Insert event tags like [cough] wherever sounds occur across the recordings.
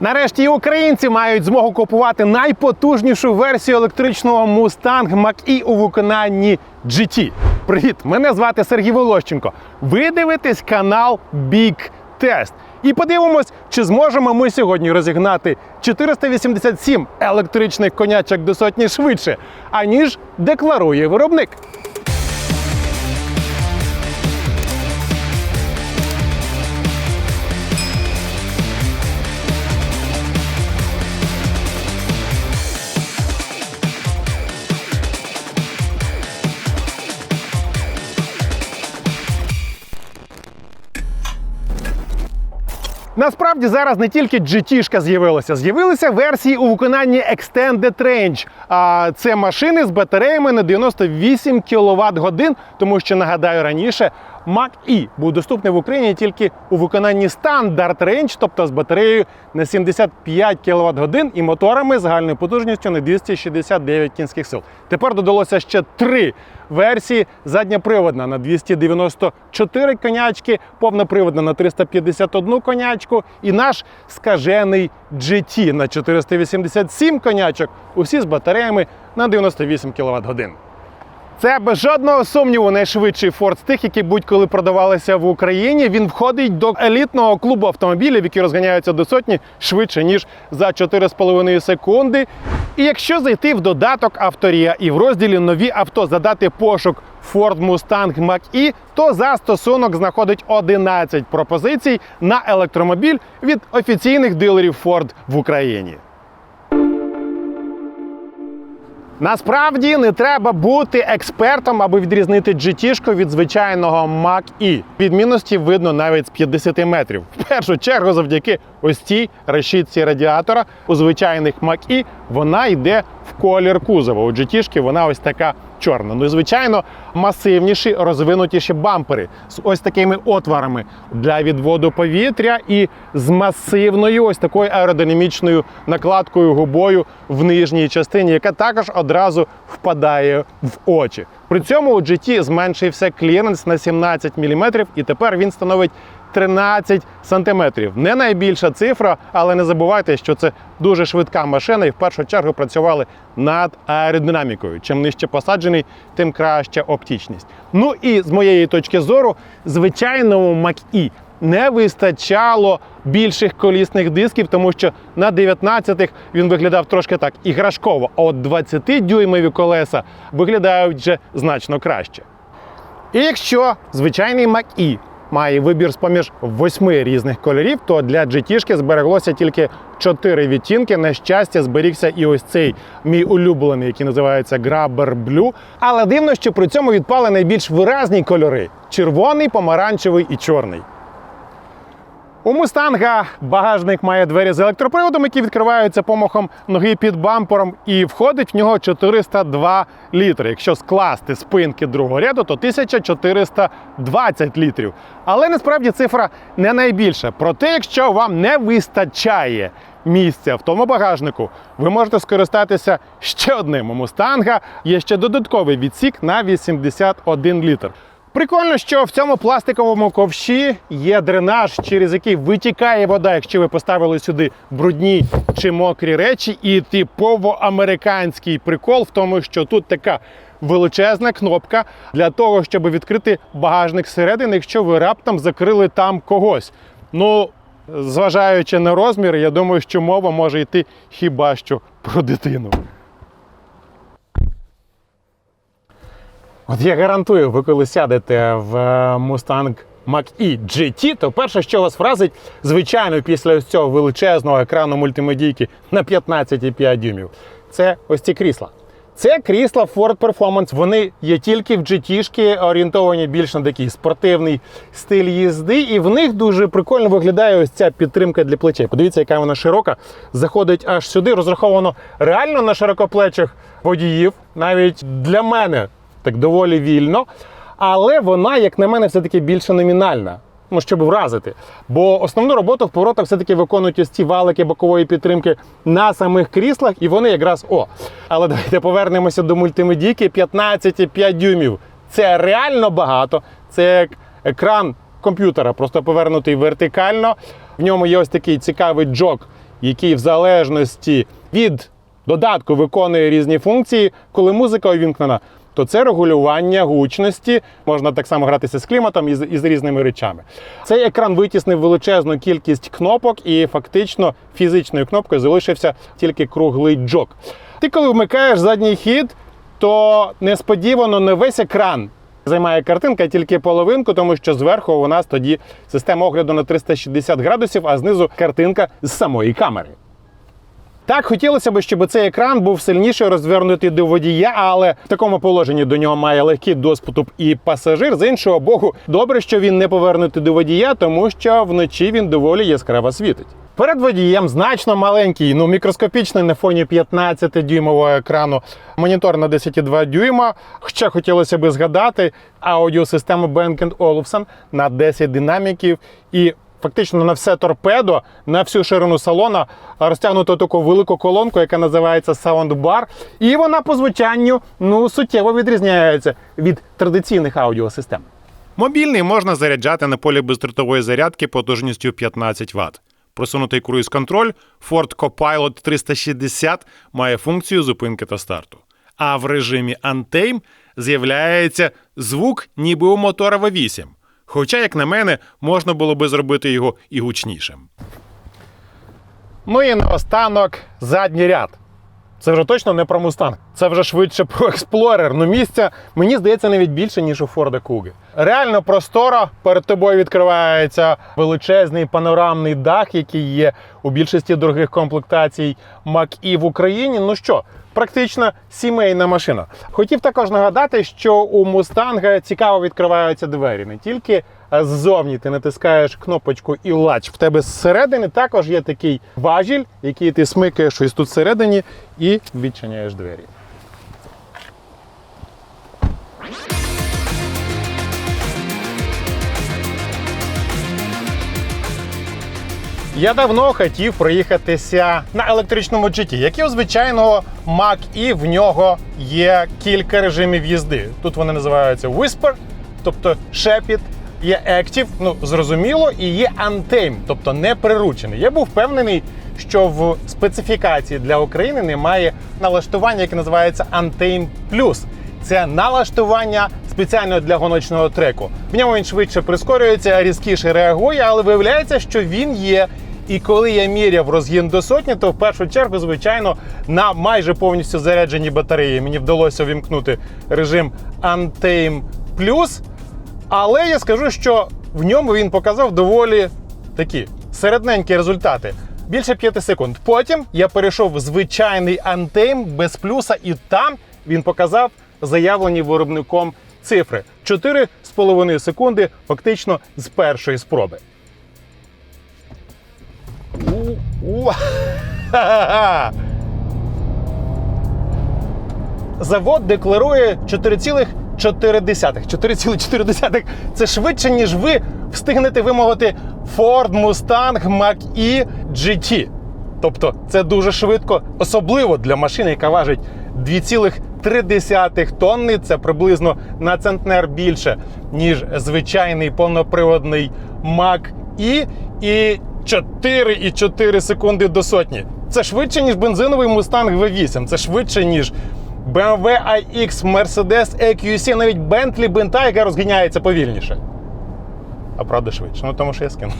Нарешті українці мають змогу купувати найпотужнішу версію електричного Mustang Mach-E у виконанні GT. Привіт! Мене звати Сергій Волощенко. Ви дивитесь канал Big Test. І подивимось, чи зможемо ми сьогодні розігнати 487 електричних конячок до сотні швидше, аніж декларує виробник. Насправді зараз не тільки GT-шка з'явилася, з'явилися версії у виконанні Extended Range. А це машини з батареями на 98 кВт годин, тому що нагадаю раніше. Mach-E був доступний в Україні тільки у виконанні Standard Range, тобто з батареєю на 75 кВт годин і моторами загальною потужністю на 269 кінських сил. Тепер додалося ще три версії: задньоприводна на 294 конячки, повноприводна на 351 конячку, і наш скажений GT на 487 конячок. Усі з батареями на 98 кВт годин. Це без жодного сумніву найшвидший Ford з тих, які будь-коли продавалися в Україні. Він входить до елітного клубу автомобілів, які розганяються до сотні швидше ніж за 4,5 секунди. І якщо зайти в додаток Авторія і в розділі Нові авто задати пошук Ford Mustang Mach-E, то застосунок знаходить 11 пропозицій на електромобіль від офіційних дилерів Ford в Україні. Насправді не треба бути експертом, аби відрізнити GT-шку від звичайного Mac E. Відмінності видно навіть з 50 метрів. В першу чергу, завдяки ось цій решітці радіатора у звичайних Mac E вона йде в колір кузова. У GT-шки вона ось така чорна. Ну і звичайно, масивніші, розвинутіші бампери з ось такими отворами для відводу повітря і з масивною ось такою аеродинамічною накладкою губою в нижній частині, яка також одразу впадає в очі. При цьому у GT зменшився кліренс на 17 мм, і тепер він становить 13 сантиметрів. Не найбільша цифра, але не забувайте, що це дуже швидка машина, і в першу чергу працювали над аеродинамікою. Чим нижче посаджений, тим краща оптичність. Ну і з моєї точки зору, звичайному Mach-E не вистачало більших колісних дисків, тому що на 19-х він виглядав трошки так іграшково, а от 20-дюймові колеса виглядають вже значно краще. І якщо звичайний Mach-E має вибір з-поміж восьми різних кольорів, то для GT-шки збереглося тільки чотири відтінки. На щастя, зберігся і ось цей мій улюблений, який називається Grabber Blue. Але дивно, що при цьому відпали найбільш виразні кольори: червоний, помаранчевий і чорний. У Мустанга багажник має двері з електроприводом, які відкриваються помахом ноги під бампером, і входить в нього 402 літри. Якщо скласти спинки другого ряду, то 1420 літрів. Але насправді цифра не найбільша. Проте, якщо вам не вистачає місця в тому багажнику, ви можете скористатися ще одним. У Мустанга є ще додатковий відсік на 81 літр. Прикольно, що в цьому пластиковому ковші є дренаж, через який витікає вода, якщо ви поставили сюди брудні чи мокрі речі. І типово американський прикол в тому, що тут така величезна кнопка для того, щоб відкрити багажник зсередини, якщо ви раптом закрили там когось. Ну, зважаючи на розмір, я думаю, що мова може йти хіба що про дитину. От я гарантую, ви коли сядете в Mustang Mach-E GT, то перше, що вас вразить, звичайно, після ось цього величезного екрану мультимедійки на 15,5 дюймів, це ось ці крісла. Це крісла Ford Performance, вони є тільки в GT-шки, орієнтовані більш на такий спортивний стиль їзди, і в них дуже прикольно виглядає ось ця підтримка для плечей. Подивіться, яка вона широка, заходить аж сюди, розраховано реально на широкоплечих водіїв, навіть для мене так доволі вільно. Але вона, як на мене, все-таки більше номінальна. Ну, щоб вразити. Бо основну роботу в поворотах все-таки виконують ось ці валики бокової підтримки на самих кріслах, і вони якраз о. Але давайте повернемося до мультимедійки 15,5 дюймів. Це реально багато. Це як екран комп'ютера, просто повернутий вертикально. В ньому є ось такий цікавий джок, який в залежності від додатку виконує різні функції, коли музика увімкнена, то це регулювання гучності. Можна так само гратися з кліматом і з, і з різними речами. Цей екран витіснив величезну кількість кнопок, і фактично фізичною кнопкою залишився тільки круглий джок. Ти, коли вмикаєш задній хід, то несподівано не весь екран займає картинка, тільки половинку, тому що зверху у нас тоді система огляду на 360 градусів, а знизу картинка з самої камери. Так, хотілося б, щоб цей екран був сильніше розвернутий до водія, але в такому положенні до нього має легкий доступ і пасажир. З іншого боку, добре, що він не повернутий до водія, тому що вночі він доволі яскраво світить. Перед водієм значно маленький, ну мікроскопічний на фоні 15-дюймового екрану монітор на 10,2 дюйма. Ще хотілося би згадати аудіосистему Bang Olufsen на 10 динаміків і фактично на все торпедо, на всю ширину салона розтягнуто таку велику колонку, яка називається Soundbar. І вона по звучанню ну, суттєво відрізняється від традиційних аудіосистем. Мобільний можна заряджати на полі бездротової зарядки потужністю 15 Вт. Просунутий круїз-контроль Ford Copilot 360 має функцію зупинки та старту. А в режимі Untame з'являється звук, ніби у мотора V8. Хоча, як на мене, можна було би зробити його і гучнішим. Ну і наостанок задній ряд. Це вже точно не про Мустанг. Це вже швидше про експлорер. Ну місця мені здається навіть більше, ніж у Форда Куги. Реально просторо. Перед тобою відкривається величезний панорамний дах, який є у більшості дорогих комплектацій Mach-E в Україні. Ну що, практично сімейна машина. Хотів також нагадати, що у Мустанга цікаво відкриваються двері не тільки. Ззовні ти натискаєш кнопочку і лач. В тебе зсередини також є такий важіль, який ти смикаєш щось тут всередині і відчиняєш двері. Я давно хотів проїхатися на електричному GT, як і у звичайного Mac E, в нього є кілька режимів їзди. Тут вони називаються Whisper, тобто шепіт, є Active, ну зрозуміло, і є Untame, тобто не приручений. Я був впевнений, що в специфікації для України немає налаштування, яке називається Untame Plus. Це налаштування спеціально для гоночного треку. В ньому він швидше прискорюється, різкіше реагує, але виявляється, що він є. І коли я міряв розгін до сотні, то в першу чергу, звичайно, на майже повністю зарядженій батареї мені вдалося увімкнути режим Untame Plus. Але я скажу, що в ньому він показав доволі такі середненькі результати. Більше 5 секунд. Потім я перейшов в звичайний Untame без плюса, і там він показав заявлені виробником цифри 4,5 секунди, фактично з першої спроби. Завод декларує 4,4. 4,4 це швидше, ніж ви встигнете вимовити Ford Mustang Mach-E GT. Тобто це дуже швидко, особливо для машини, яка важить 2,3 тонни. Це приблизно на центнер більше, ніж звичайний повноприводний Mach-E. І 4,4 секунди до сотні. Це швидше, ніж бензиновий Mustang V8. Це швидше, ніж BMW iX, Mercedes EQC, навіть Bentley Benta, яка розганяється повільніше. А правда швидше. Ну тому що я скину.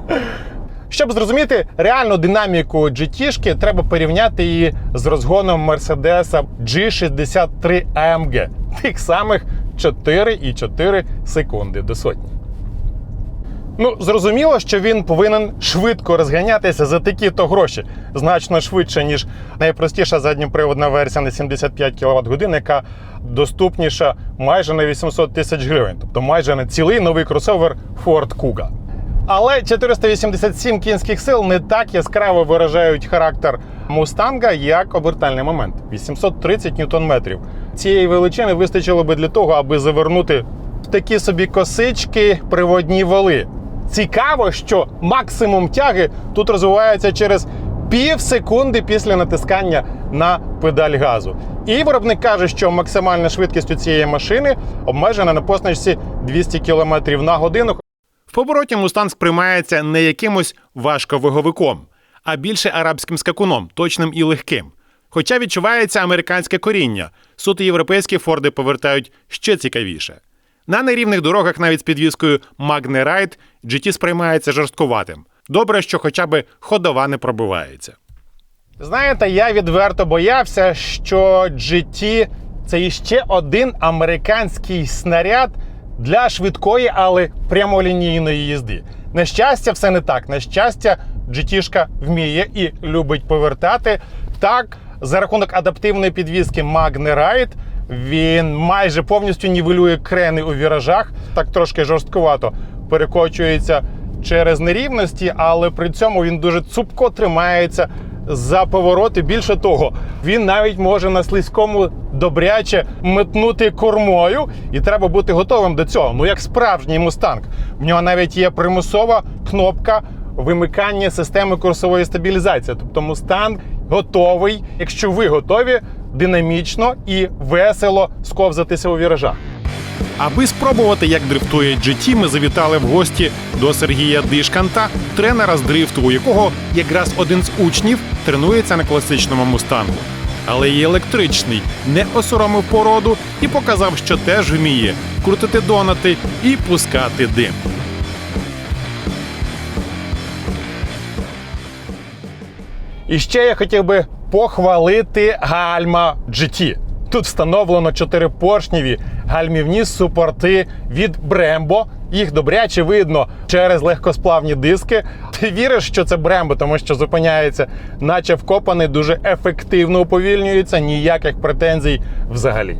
[laughs] Щоб зрозуміти реальну динаміку GT-шки, треба порівняти її з розгоном Mercedes G63 AMG. Тих самих 4,4 секунди до сотні. Ну, зрозуміло, що він повинен швидко розганятися за такі-то гроші, значно швидше, ніж найпростіша задньоприводна версія на 75 кВт годин, яка доступніша майже на 800 тисяч гривень, тобто майже на цілий новий кросовер Ford Kuga. Але 487 кінських сил не так яскраво виражають характер Мустанга, як обертальний момент 830 ньютон-метрів. Цієї величини вистачило би для того, аби завернути в такі собі косички приводні вали. Цікаво, що максимум тяги тут розвивається через пів секунди після натискання на педаль газу. І виробник каже, що максимальна швидкість у цієї машини обмежена на позначці 200 км на годину. В побороті Мустанг сприймається не якимось важковиговиком, а більше арабським скакуном, точним і легким. Хоча відчувається американське коріння, суто європейські форди повертають ще цікавіше. На нерівних дорогах навіть з підвіскою Ride GT сприймається жорсткуватим. Добре, що хоча б ходова не пробивається. Знаєте, я відверто боявся, що GT це іще один американський снаряд для швидкої, але прямолінійної їзди. На щастя, все не так. На щастя, GT-шка вміє і любить повертати. Так, за рахунок адаптивної підвіски Magne Ride він майже повністю нівелює крени у віражах, так трошки жорсткувато перекочується через нерівності, але при цьому він дуже цупко тримається за повороти. Більше того, він навіть може на слизькому добряче метнути кормою, і треба бути готовим до цього. Ну як справжній мустанг. В нього навіть є примусова кнопка вимикання системи курсової стабілізації. Тобто мустанг готовий, якщо ви готові, динамічно і весело сковзатися у віражах. Аби спробувати, як дрифтує GT, ми завітали в гості до Сергія Дишканта, тренера з дрифту, у якого якраз один з учнів тренується на класичному мустангу. Але і електричний не осоромив породу і показав, що теж вміє крутити донати і пускати дим. І ще я хотів би похвалити гальма GT. Тут встановлено чотирипоршневі гальмівні супорти від Brembo. Їх добряче видно через легкосплавні диски. Ти віриш, що це Brembo, тому що зупиняється, наче вкопаний, дуже ефективно уповільнюється, ніяких претензій взагалі.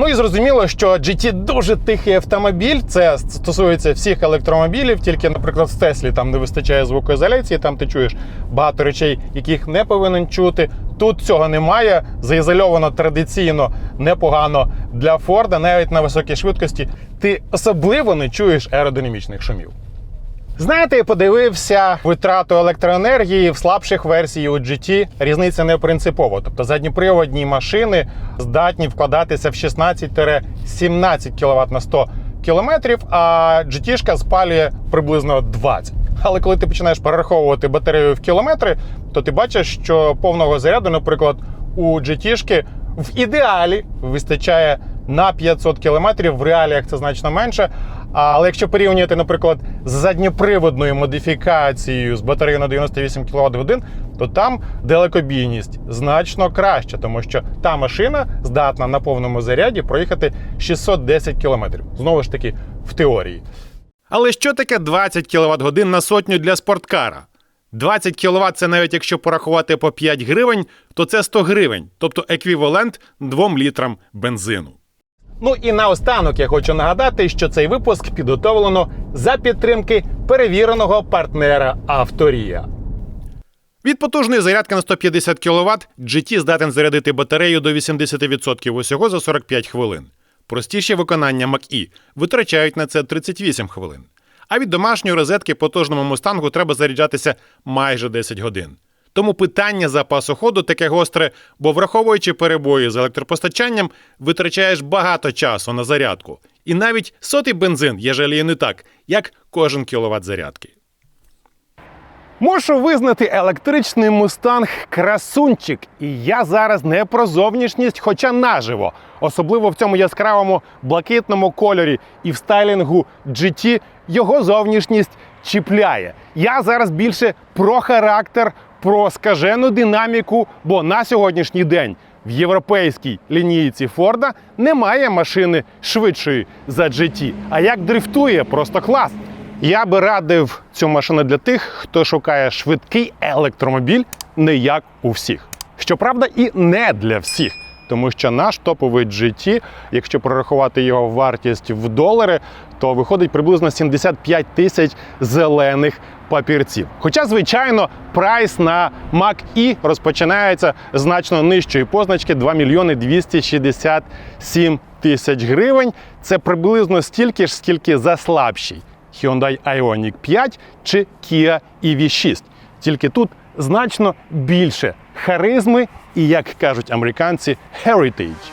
Ну і зрозуміло, що GT дуже тихий автомобіль. Це стосується всіх електромобілів, тільки, наприклад, в Теслі там не вистачає звукоізоляції, там ти чуєш багато речей, яких не повинен чути. Тут цього немає. Заізольовано традиційно непогано для Форда, навіть на високій швидкості. Ти особливо не чуєш аеродинамічних шумів. Знаєте, подивився витрату електроенергії в слабших версій у GT. Різниця не принципова. Тобто задніприводні машини здатні вкладатися в 16-17 кВт на 100 км, а GT-шка спалює приблизно 20. Але коли ти починаєш перераховувати батарею в кілометри, то ти бачиш, що повного заряду, наприклад, у GT-шки в ідеалі вистачає на 500 км, в реаліях це значно менше. Але якщо порівнювати, наприклад, з задньоприводною модифікацією з батареєю на 98 кВт годин, то там далекобійність значно краща, тому що та машина здатна на повному заряді проїхати 610 км. Знову ж таки, в теорії. Але що таке 20 кВт годин на сотню для спорткара? 20 кВт це навіть якщо порахувати по 5 гривень, то це 100 гривень, тобто еквівалент 2 літрам бензину. Ну і наостанок я хочу нагадати, що цей випуск підготовлено за підтримки перевіреного партнера Авторія. Від потужної зарядки на 150 кВт GT здатен зарядити батарею до 80% усього за 45 хвилин. Простіші виконання Mach-E витрачають на це 38 хвилин. А від домашньої розетки потужному мустангу треба заряджатися майже 10 годин. Тому питання запасу ходу таке гостре, бо враховуючи перебої з електропостачанням, витрачаєш багато часу на зарядку. І навіть сотий бензин є жаліє не так, як кожен кіловат зарядки. Мушу визнати електричний мустанг красунчик. І я зараз не про зовнішність, хоча наживо, особливо в цьому яскравому блакитному кольорі і в стайлінгу GT його зовнішність чіпляє. Я зараз більше про характер, про скажену динаміку, бо на сьогоднішній день в європейській лінійці Форда немає машини швидшої за GT. А як дрифтує, просто клас. Я би радив цю машину для тих, хто шукає швидкий електромобіль, не як у всіх. Щоправда, і не для всіх. Тому що наш топовий GT, якщо прорахувати його вартість в долари, то виходить приблизно 75 тисяч зелених папірців. Хоча, звичайно, прайс на Mac-E розпочинається значно нижчої позначки 2 мільйони 267 тисяч гривень. Це приблизно стільки ж, скільки за слабший Hyundai Ioniq 5 чи Kia EV6. Тільки тут значно більше харизми і, як кажуть американці, heritage.